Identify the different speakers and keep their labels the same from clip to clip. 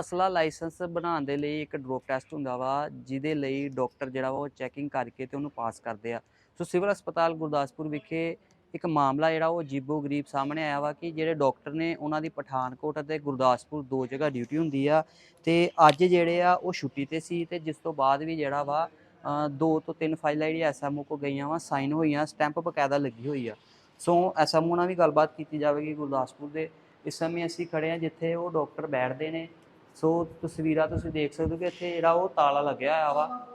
Speaker 1: ਅਸਲਾ licence ਬਣਾਉਣ ਦੇ ਲਈ ਇੱਕ ਡਰੋਪ ਟੈਸਟ ਹੁੰਦਾ ਵਾ, ਜਿਹਦੇ ਲਈ ਡਾਕਟਰ ਜਿਹੜਾ ਵਾ ਉਹ ਚੈਕਿੰਗ ਕਰਕੇ ਤੇ ਉਹਨੂੰ ਪਾਸ ਕਰਦੇ ਆ। ਸੋ ਸਿਵਲ ਹਸਪਤਾਲ ਗੁਰਦਾਸਪੁਰ ਵਿਖੇ ਇੱਕ ਮਾਮਲਾ ਜਿਹੜਾ ਉਹ ਜੀਬੋ ਗਰੀਬ ਸਾਹਮਣੇ ਆਇਆ ਵਾ ਕਿ ਜਿਹੜੇ ਡਾਕਟਰ ਨੇ ਉਹਨਾਂ ਦੀ ਪਠਾਨਕੋਟ ਅਤੇ ਗੁਰਦਾਸਪੁਰ ਦੋ ਜਗ੍ਹਾ ਡਿਊਟੀ ਹੁੰਦੀ ਆ ਤੇ ਅੱਜ ਜਿਹੜੇ ਆ ਉਹ ਛੁੱਟੀ ਤੇ ਸੀ ਤੇ ਜਿਸ ਤੋਂ ਬਾਅਦ ਵੀ ਜਿਹੜਾ ਵਾ ਦੋ ਤੋਂ ਤਿੰਨ ਫਾਈਲਾਂ ਜਿਹੜੀ ਐਸਐਮਓ ਕੋ ਗਈਆਂ ਵਾ ਸਾਈਨ ਹੋਈਆਂ ਸਟੈਂਪ ਬਕਾਇਦਾ ਲੱਗੀ ਹੋਈ ਆ। ਸੋ ਐਸਐਮਓ ਨਾਲ ਵੀ ਗੱਲਬਾਤ ਕੀਤੀ ਜਾਵੇਗੀ ਗੁਰਦਾਸਪੁਰ ਦੇ। ਇਸ ਸਮੇਂ ਅਸੀਂ ਖੜੇ ਆ ਜਿੱਥੇ ਉਹ ਡਾਕਟਰ ਬੈਠਦੇ ਨੇ। ਸੋ ਤਸਵੀਰਾਂ ਤੁਸੀਂ ਦੇਖ ਸਕਦੇ ਹੋ ਕਿ ਇੱਥੇ ਜਿਹੜਾ ਉਹ ਤਾਲਾ ਲੱਗਿਆ ਹੋਇਆ ਵਾ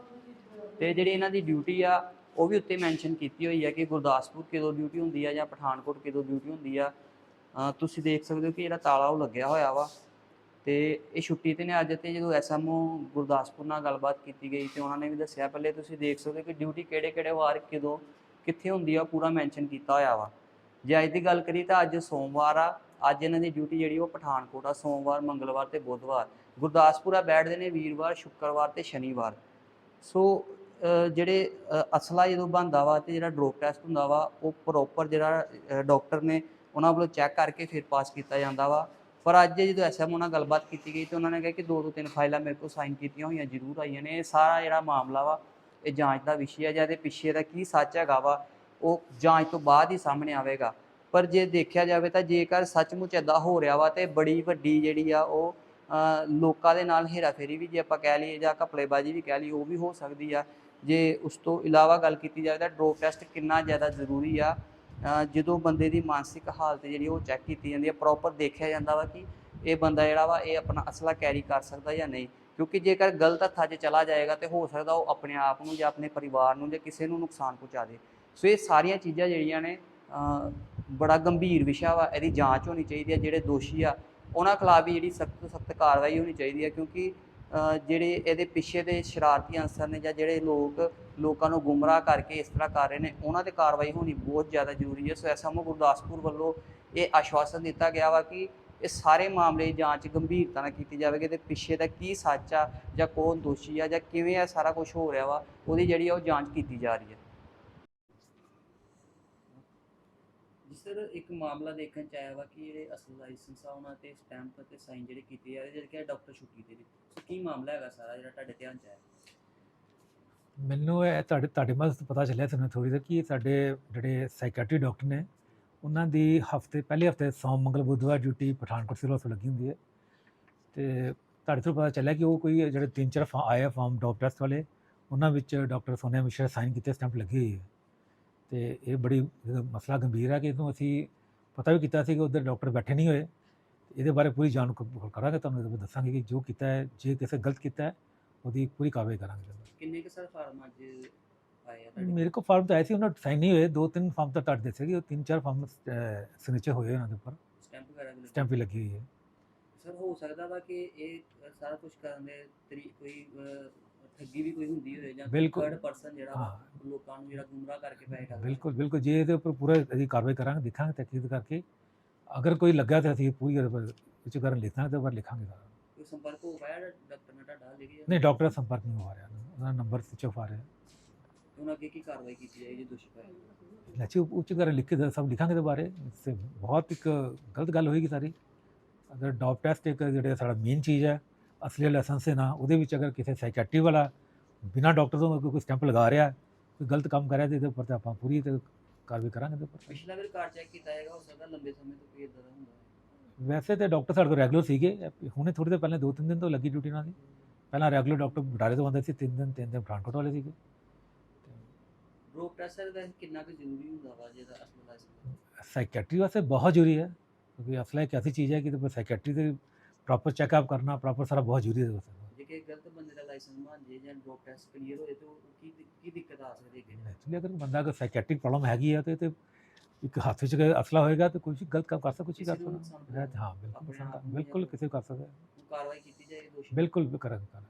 Speaker 1: ਤੇ ਜਿਹੜੀ ਇਹਨਾਂ ਦੀ ਡਿਊਟੀ ਆ, ਉਹ ਵੀ ਉੱਤੇ ਮੈਂਸ਼ਨ ਕੀਤੀ ਹੋਈ ਹੈ ਕਿ ਗੁਰਦਾਸਪੁਰ ਕਿਦੋਂ ਡਿਊਟੀ ਹੁੰਦੀ ਆ ਜਾਂ ਪਠਾਨਕੋਟ ਕਿਦੋਂ ਡਿਊਟੀ ਹੁੰਦੀ ਆ। ਤੁਸੀਂ ਦੇਖ ਸਕਦੇ ਹੋ ਕਿ ਜਿਹੜਾ ਤਾਲਾ ਉਹ ਲੱਗਿਆ ਹੋਇਆ ਵਾ ਤੇ ਇਹ ਛੁੱਟੀ ਤੇ ਨੇ ਅੱਜ ਤੇ ਜਦੋਂ ਐਸਐਮਓ ਗੁਰਦਾਸਪੁਰ ਨਾਲ ਗੱਲਬਾਤ ਕੀਤੀ ਗਈ ਤੇ ਉਹਨਾਂ ਨੇ ਵੀ ਦੱਸਿਆ, ਪਹਿਲੇ ਤੁਸੀਂ ਦੇਖ ਸਕਦੇ ਹੋ ਕਿ ਡਿਊਟੀ ਕਿਹੜੇ ਕਿਹੜੇ ਵਾਰ ਕਿਦੋਂ ਕਿੱਥੇ ਹੁੰਦੀ ਆ ਪੂਰਾ ਮੈਂਸ਼ਨ ਕੀਤਾ ਹੋਇਆ ਵਾ। ਜੇ ਅੱਜ ਦੀ ਗੱਲ ਕਰੀ ਤਾਂ ਅੱਜ ਸੋਮਵਾਰ ਆ ਅੱਜ ਇਹਨਾਂ ਦੀ ਡਿਊਟੀ ਜਿਹੜੀ ਉਹ ਪਠਾਨਕੋਟ ਆ, ਸੋਮਵਾਰ, ਮੰਗਲਵਾਰ ਤੇ ਬੁੱਧਵਾਰ। ਗੁਰਦਾਸਪੁਰ ਆ ਬੈਠਦੇ ਨੇ ਵੀਰਵਾਰ, ਸ਼ੁੱਕਰਵਾਰ ਤੇ ਸ਼ਨੀਵਾਰ। ਸੋ ਜਿਹੜੇ ਅਸਲਾ ਜਦੋਂ ਬਣਦਾ ਵਾ ਤੇ ਜਿਹੜਾ ਡਰੋਪ ਟੈਸਟ ਹੁੰਦਾ ਵਾ, ਉਹ ਪ੍ਰੋਪਰ ਜਿਹੜਾ ਡਾਕਟਰ ਨੇ ਉਹਨਾਂ ਵੱਲੋਂ ਚੈੱਕ ਕਰਕੇ ਫਿਰ ਪਾਸ ਕੀਤਾ ਜਾਂਦਾ ਵਾ। ਪਰ ਅੱਜ ਜਦੋਂ ਐਸਐਮਓ ਨਾਲ ਗੱਲਬਾਤ ਕੀਤੀ ਗਈ ਤੇ ਉਹਨਾਂ ਨੇ ਕਿਹਾ ਕਿ ਦੋ ਤੋਂ ਤਿੰਨ ਫਾਈਲਾਂ ਮੇਰੇ ਕੋਲ ਸਾਈਨ ਕੀਤੀਆਂ ਹੋਈਆਂ, ਜ਼ਰੂਰ ਆਈਆਂ ਨੇ। ਇਹ ਸਾਰਾ ਜਿਹੜਾ ਮਾਮਲਾ ਵਾ, ਇਹ ਜਾਂਚ ਦਾ ਵਿਸ਼ਾ ਹੈ ਜਾਂ ਇਹਦੇ ਪਿੱਛੇ ਦਾ ਕੀ ਸੱਚ ਹੈਗਾ ਵਾ, ਉਹ ਜਾਂਚ ਤੋਂ ਬਾਅਦ ਹੀ ਸਾਹਮਣੇ ਆਵੇਗਾ। ਪਰ ਜੇ ਦੇਖਿਆ ਜਾਵੇ ਤਾਂ ਜੇਕਰ ਸੱਚਮੁੱਚ ਇਦਾਂ ਹੋ ਰਿਹਾ ਵਾ ਤੇ ਬੜੀ ਵੱਡੀ ਜਿਹੜੀ ਆ ਉਹ ਲੋਕਾਂ ਦੇ ਨਾਲ ਹੇਰਾਫੇਰੀ ਵੀ ਜੇ ਆਪਾਂ ਕਹਿ ਲਈਏ ਜਾਂ ਘਪਲੇਬਾਜ਼ੀ ਵੀ ਕਹਿ ਲਈਏ, ਉਹ ਵੀ ਹੋ ਸਕਦੀ ਆ। ਜੇ ਉਸ ਤੋਂ ਇਲਾਵਾ ਗੱਲ ਕੀਤੀ ਜਾਵੇ ਤਾਂ ਡਰੋਪ ਟੈਸਟ ਕਿੰਨਾ ਜ਼ਿਆਦਾ ਜ਼ਰੂਰੀ ਆ। ਜਦੋਂ ਬੰਦੇ ਦੀ ਮਾਨਸਿਕ ਹਾਲਤ ਜਿਹੜੀ ਉਹ ਚੈੱਕ ਕੀਤੀ ਜਾਂਦੀ ਹੈ ਪ੍ਰੋਪਰ ਦੇਖਿਆ ਜਾਂਦਾ ਵਾ ਕਿ ਇਹ ਬੰਦਾ ਜਿਹੜਾ ਵਾ ਇਹ ਆਪਣਾ ਅਸਲਾ ਕੈਰੀ ਕਰ ਸਕਦਾ ਜਾਂ ਨਹੀਂ। ਕਿਉਂਕਿ ਜੇਕਰ ਗਲਤ ਹੱਥਾਂ 'ਚ ਚਲਾ ਜਾਏਗਾ ਤੇ ਹੋ ਸਕਦਾ ਉਹ ਆਪਣੇ ਆਪ ਨੂੰ ਜਾਂ ਆਪਣੇ ਪਰਿਵਾਰ ਨੂੰ ਜਾਂ ਕਿਸੇ ਨੂੰ ਨੁਕਸਾਨ ਪਹੁੰਚਾ ਦੇ। ਸੋ ਇਹ ਸਾਰੀਆਂ ਚੀਜ਼ਾਂ ਜਿਹੜੀਆਂ ਨੇ ਬੜਾ ਗੰਭੀਰ ਵਿਸ਼ਾ ਵਾ, ਇਹਦੀ ਜਾਂਚ ਹੋਣੀ ਚਾਹੀਦੀ ਹੈ ਜਿਹੜੇ ਦੋਸ਼ੀ ਆ, ਉਹਨਾਂ ਖਿਲਾਫ ਵੀ ਜਿਹੜੀ ਸਖਤ ਤੋਂ ਸਖਤ ਕਾਰਵਾਈ ਹੋਣੀ ਚਾਹੀਦੀ ਹੈ ਕਿਉਂਕਿ ਜਿਹੜੇ ਇਹਦੇ ਪਿੱਛੇ ਦੇ ਸ਼ਰਾਰਤੀ ਅਨਸਰ ਨੇ ਜਾਂ ਜਿਹੜੇ ਲੋਕ, ਲੋਕਾਂ ਨੂੰ ਗੁੰਮਰਾਹ ਕਰਕੇ ਇਸ ਤਰ੍ਹਾਂ ਕਰ ਰਹੇ ਨੇ, ਉਹਨਾਂ ਤੇ ਕਾਰਵਾਈ ਹੋਣੀ ਬਹੁਤ ਜ਼ਿਆਦਾ ਜ਼ਰੂਰੀ ਹੈ ਸੋ ਐਸਐਮਓ ਗੁਰਦਾਸਪੁਰ ਵੱਲੋਂ ਇਹ ਆਸ਼ਵਾਸਨ ਦਿੱਤਾ ਗਿਆ ਵਾ ਕਿ ਇਹ ਸਾਰੇ ਮਾਮਲੇ ਦੀ ਜਾਂਚ ਗੰਭੀਰਤਾ ਨਾਲ ਕੀਤੀ ਜਾਵੇਗੀ ਤੇ ਪਿੱਛੇ ਦਾ ਕੀ ਸੱਚ ਆ ਜਾਂ ਕੌਣ ਦੋਸ਼ੀ ਆ ਜਾਂ ਕਿਵੇਂ ਆ ਸਾਰਾ ਕੁਝ ਹੋ ਰਿਹਾ ਵਾ, ਉਹਦੀ ਜਿਹੜੀ ਆ ਉਹ ਜਾਂਚ ਕੀਤੀ ਜਾ ਰਹੀ ਹੈ ਜੀ ਸਰ, ਇੱਕ ਮਾਮਲਾ ਦੇਖਣ ਚ ਆਇਆ ਵਾ ਕਿ ਜਿਹੜੇ ਅਸਲ ਲਾਇਸੈਂਸ ਆ ਉਹਨਾਂ ਤੇ ਸਟੈਂਪ ਤੇ ਸਾਈਨ ਜਿਹੜੇ ਕੀਤੇ ਜਾ ਜਿਹੜੇ ਕਿ ਡਾਕਟਰ ਛੁੱਟੀ ਤੇ ਨੇ ਸੋ ਕੀ ਮਾਮਲਾ ਹੈਗਾ ਸਾਰਾ ਜਿਹੜਾ ਤੁਹਾਡੇ ਧਿਆਨ ਚ ਆਇਆ?
Speaker 2: ਮੈਨੂੰ ਇਹ ਤੁਹਾਡੇ ਤੁਹਾਡੇ ਮਦਦ ਪਤਾ ਚੱਲਿਆ ਤੁਹਾਨੂੰ ਥੋੜੀ ਜਿਹੀ ਕਿ ਸਾਡੇ ਜਿਹੜੇ ਸਾਈਕੈਟਰੀ ਡਾਕਟਰ ਨੇ, ਉਹਨਾਂ ਦੀ ਹਫ਼ਤੇ, ਪਹਿਲੇ ਹਫ਼ਤੇ ਸੋਮ, ਮੰਗਲ, ਬੁੱਧਵਾਰ ਡਿਊਟੀ ਪਠਾਨਕੋਟ ਸਿਵਲ ਹਸਪਤਾਲ ਲੱਗੀ ਹੁੰਦੀ ਹੈ। ਤੇ ਤੁਹਾਡੇ ਤੋਂ ਪਤਾ ਚੱਲਿਆ ਕਿ ਉਹ ਕੋਈ ਜਿਹੜੇ ਤਿੰਨ, ਚਾਰ ਫਾ- ਆਏ ਫਾਰਮ ਡਾਕ ਟੈਸਟ ਵਾਲੇ, ਉਹਨਾਂ ਵਿੱਚ ਡਾਕਟਰ ਸੋਨੀਆ ਮਿਸ਼ਰਾ ਸਾਈਨ ਕੀਤੇ ਸਟੈਂਪ ਲੱਗੀ ਹੋਈ ਹੈ ਤੇ ਇਹ ਬੜੀ ਮਸਲਾ ਗੰਭੀਰ ਹੈ ਕਿ ਇਹਨੂੰ ਅਸੀਂ ਪਤਾ ਵੀ ਕੀਤਾ ਸੀ ਕਿ ਉਧਰ ਡਾਕਟਰ ਬੈਠੇ ਨਹੀਂ ਹੋਏ। ਇਹਦੇ ਬਾਰੇ ਪੂਰੀ ਜਾਣ ਕਰਾਂਗੇ ਤੁਹਾਨੂੰ ਇਹਦੇ ਦੱਸਾਂਗੇ ਕਿ ਜੋ ਕੀਤਾ ਹੈ ਜੇ ਕਿਸੇ ਗਲਤ ਕੀਤਾ ਹੈ ਉਹਦੀ ਪੂਰੀ ਕਾਰਵਾਈ ਕਰਾਂਗੇ।
Speaker 1: ਕਿੰਨੇ ਕੁ ਸਰ ਫਾਰਮ ਅੱਜ ਆਏ ਆ
Speaker 2: ਮੇਰੇ ਕੋਲ ਫਾਰਮ ਤਾਂ ਆਏ ਸੀ ਉਹਨਾਂ ਸਾਈਨ ਨਹੀਂ ਹੋਏ। ਦੋ ਤਿੰਨ ਫਾਰਮ ਤਾਂ ਤੁਹਾਡੇ ਦੱਸੇ ਕਿ ਉਹ ਤਿੰਨ ਚਾਰ ਫਾਰਮ ਸਿਗਨੇਚਰ ਹੋਏ ਉਹਨਾਂ ਦੇ ਉੱਪਰ।
Speaker 1: ਸਟੈਂਪ ਵਗੈਰਾ ਵੀ ਲੱਗੇ?
Speaker 2: ਸਟੈਂਪ ਵੀ ਲੱਗੀ ਹੋਈ ਹੈ
Speaker 1: ਸਰ ਹੋ ਸਕਦਾ ਵਾ ਕਿ ਇਹ ਸਾਰਾ ਕੁਝ ਕਰਨ ਦੇ ਕੋਈ ਠੱਗੀ ਵੀ ਕੋਈ ਹੁੰਦੀ ਹੋਵੇ ਜਾਂ
Speaker 2: ਬਿਲਕੁਲ।
Speaker 1: ਥਰਡ ਪਰਸਨ ਜਿਹੜਾ ਵਾ,
Speaker 2: ਹਾਂ।
Speaker 1: ਲੋਕਾਂ ਨੂੰ ਜਿਹੜਾ ਗੁੰਮਰਾਹ ਕਰਕੇ ਪੈਸੇ ਕਰਦਾ
Speaker 2: ਬਿਲਕੁਲ ਬਿਲਕੁਲ ਜੇ ਇਹਦੇ ਉੱਪਰ ਪੂਰਾ ਅਸੀਂ ਕਾਰਵਾਈ ਕਰਾਂਗੇ ਦੇਖਾਂਗੇ ਤਹਿਕੀਕ ਕਰਕੇ ਅਗਰ ਕੋਈ ਲੱਗਾ ਤਾਂ ਅਸੀਂ ਪੂਰੀ ਇਹਦੇ ਉੱਪਰ ਵਿੱਚ ਕਰਨ ਲਿਖਾਂਗੇ ਤੇ ਉੱਪਰ ਲਿਖਾਂਗੇ ਸਾਰਾ
Speaker 1: ਕੋਈ ਸੰਪਰਕ ਹੋ ਪਾਇਆ ਡਾਕਟਰ ਨਾਲ ਤੁਹਾਡਾ ਲਿਖਿਆ
Speaker 2: ਨਹੀਂ ਡਾਕਟਰ ਦਾ ਸੰਪਰਕ ਨਹੀਂ ਹੋ ਰਿਹਾ। ਉਹਦਾ ਨੰਬਰ ਸਵਿਚ ਆਫ ਆ ਰਿਹਾ
Speaker 1: ਉਹਨਾਂ ਅੱਗੇ ਕੀ ਕਾਰਵਾਈ ਕੀਤੀ ਜਾਏਗੀ ਦੋਸ਼ੀ ਪਾਏ
Speaker 2: ਲੱਚੀ ਉੱਚ ਕਰ ਲਿਖ ਕੇ ਦ- ਸਭ ਲਿਖਾਂਗੇ ਦੇ ਬਾਰੇ। ਇਸੇ ਬਹੁਤ ਇੱਕ ਗਲਤ ਗੱਲ ਹੋਏਗੀ ਸਾਰੀ। ਅਗਰ ਡੌਪ ਟੈਸਟ ਇੱਕ ਜਿਹੜਾ ਸਾਡਾ ਮੇਨ ਚੀਜ਼ ਹੈ ਅਸਲੀ ਲਾਇਸੈਂਸ ਹੈ ਨਾ ਉਹਦੇ ਵਿੱਚ ਅਗਰ ਕਿਸੇ ਸਾਈਕੈਟਰੀ ਵਾਲਾ ਬਿਨਾ ਡਾਕਟਰ ਤੋਂ ਕੋਈ ਸਟੈਂਪ ਲਗਾ ਰਿਹਾ ਕੋਈ ਗਲਤ ਕੰਮ ਕਰ ਰਿਹਾ ਤੇ ਇਹਦੇ ਉੱਪਰ ਤਾਂ ਆਪਾਂ ਪੂਰੀ ਤੇ ਕਾਰਵਾਈ ਕਰਾਂਗੇ ਉੱਪਰ।
Speaker 1: ਪਿਛਲਾ ਵੀ ਰਿਕਾਰਡ ਚੈੱਕ ਕੀਤਾ ਜਾਏਗਾ ਹੋ ਸਕਦਾ ਲੰਬੇ ਸਮੇਂ ਤੋਂ ਕੋਈ ਇਦਾਂ ਦਾ ਹੁੰਦਾ
Speaker 2: ਵੈਸੇ ਤੇ ਡਾਕਟਰ ਸਾਡੇ ਕੋਲ ਰੈਗੂਲਰ ਸੀਗੇ ਹੁਣੇ ਥੋੜੀ ਦੇਰ ਪਹਿਲਾਂ ਦੋ ਤਿੰਨ ਦਿਨ ਤੋਂ ਲੱਗੀ ਡਿਊਟੀ ਨਾਲ ਦੀ। ਪਹਿਲਾਂ ਰੈਗੂਲਰ ਡਾਕਟਰ ਬਟਾਲੇ ਤੋਂ ਆਉਂਦੇ ਸੀ ਤਿੰਨ ਦਿਨ ਤਿੰਨ ਦਿਨ ਪਠਾਨਕੋਟ ਵਾਲੇ ਸੀਗੇ।
Speaker 1: ਰੋਕ ਟੈਸਟ ਦਾ ਕਿੰਨਾ ਕੁ ਜ਼ਰੂਰੀ ਹੁੰਦਾ ਵਾ ਜਿਹਦਾ ਅਸਲ ਲਾਇਸੈਂਸ
Speaker 2: ਸਾਈਕੈਟਰੀ ਵਾਸਤੇ ਬਹੁਤ ਜ਼ਰੂਰੀ ਹੈ ਕਿਉਂਕਿ ਅਸਲਾ ਇੱਕ ਐਸੀ ਚੀਜ਼ ਹੈ ਕਿ ਪਰ ਸਾਈਕੈਟਰੀ ਦੇ ਪ੍ਰੋਪਰ ਚੈੱਕਅਪ ਕਰਨਾ ਪ੍ਰੋਪਰ ਸਾਰਾ ਬਹੁਤ ਜ਼ਰੂਰੀ ਹੈ ਇਹਦੇ ਵਾਸਤੇ
Speaker 1: ਜੇ ਕਿ ਗਲਤ ਬੰਦੇ ਦਾ ਲਾਇਸੈਂਸ ਬਣ ਜੇ ਜਾਂ ਡਰੋਪ ਟੈਸਟ ਕਲੀਅਰ ਹੋਏ ਤਾਂ ਉਹ ਕੀ ਕੀ ਦਿੱਕਤ ਆ ਸਕਦੀ ਹੈ
Speaker 2: ਐਕਚੁਅਲੀ ਅਗਰ ਬੰਦਾ ਅਗਰ ਸਾਈਕੈਟ੍ਰਿਕ ਪ੍ਰੋਬਲਮ ਹੈਗੀ ਹੈ ਤੇ ਤੇ ਇੱਕ ਹੱਥ ਵਿੱਚ ਅਗਰ ਅਸਲਾ ਹੋਏਗਾ ਤਾਂ ਕੋਈ ਗਲਤ ਕੰਮ ਕਰ ਸਕਦਾ ਕੁਝ ਹੀ ਕਰ
Speaker 1: ਕਿਸੇ ਨੂੰ
Speaker 2: ਸਕਦਾ
Speaker 1: ਨੁਕਸਾਨ
Speaker 2: ਹੈ। ਹਾਂ ਬਿਲਕੁਲ
Speaker 1: ਆਪਣੇ
Speaker 2: ਨੁਕਸਾਨ
Speaker 1: ਆਪ
Speaker 2: ਕਰ-
Speaker 1: ਨੂੰ
Speaker 2: ਬਿਲਕੁਲ
Speaker 1: ਜਾਂ
Speaker 2: ਕਿਸੇ ਨੂੰ ਕਰ ਸਕਦਾ ਹੈ।
Speaker 1: ਕਾਰਵਾਈ ਕੀਤੀ ਜਾਏਗੀ ਦੋਸ਼ੀ
Speaker 2: ਬਿਲਕੁਲ ਕਰਾਂਗੇ ਕਰਾਂਗੇ